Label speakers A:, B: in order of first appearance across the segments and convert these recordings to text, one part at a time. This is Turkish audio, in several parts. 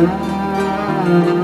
A: Thank you.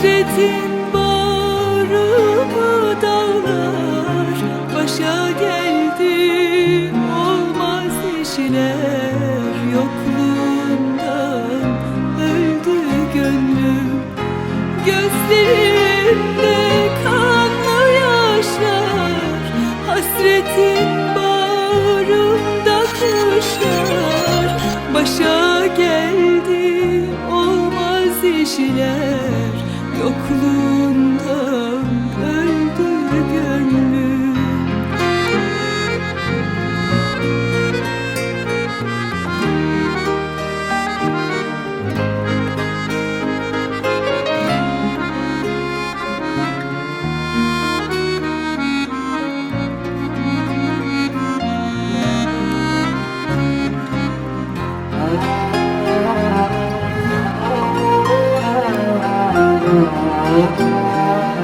A: Hasretin bağrımı dağlar. Başa geldi olmaz işler. Yokluğundan öldü gönlüm. Gözlerimde kanlı yaşlar. Hasretin bağrımda kuşlar. Başa geldi olmaz işler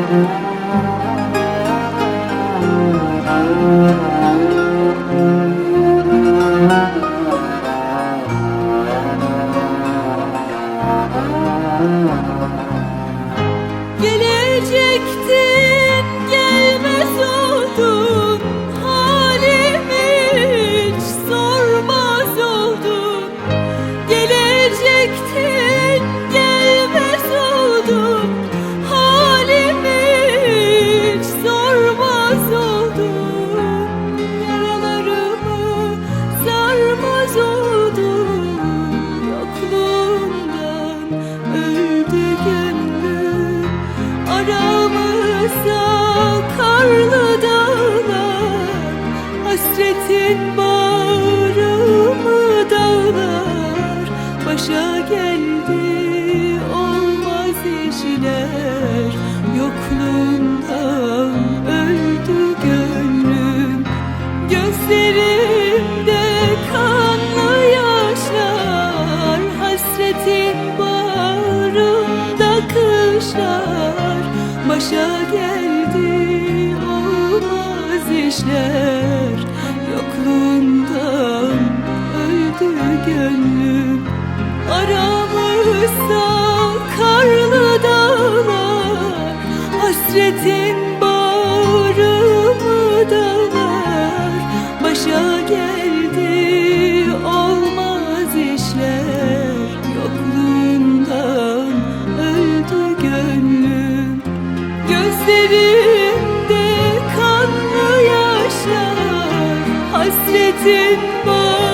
A: Thank you. Aramızda karlı dağlar Hasretin bağrımı geldi olmaz işler. Yokluğundan öldü gönlüm. Aramızda karlı dağlar Hasretin bağrımı dağlar. Başa geldi Gözlerimde kanlı yaşlar Hasretin bağrımda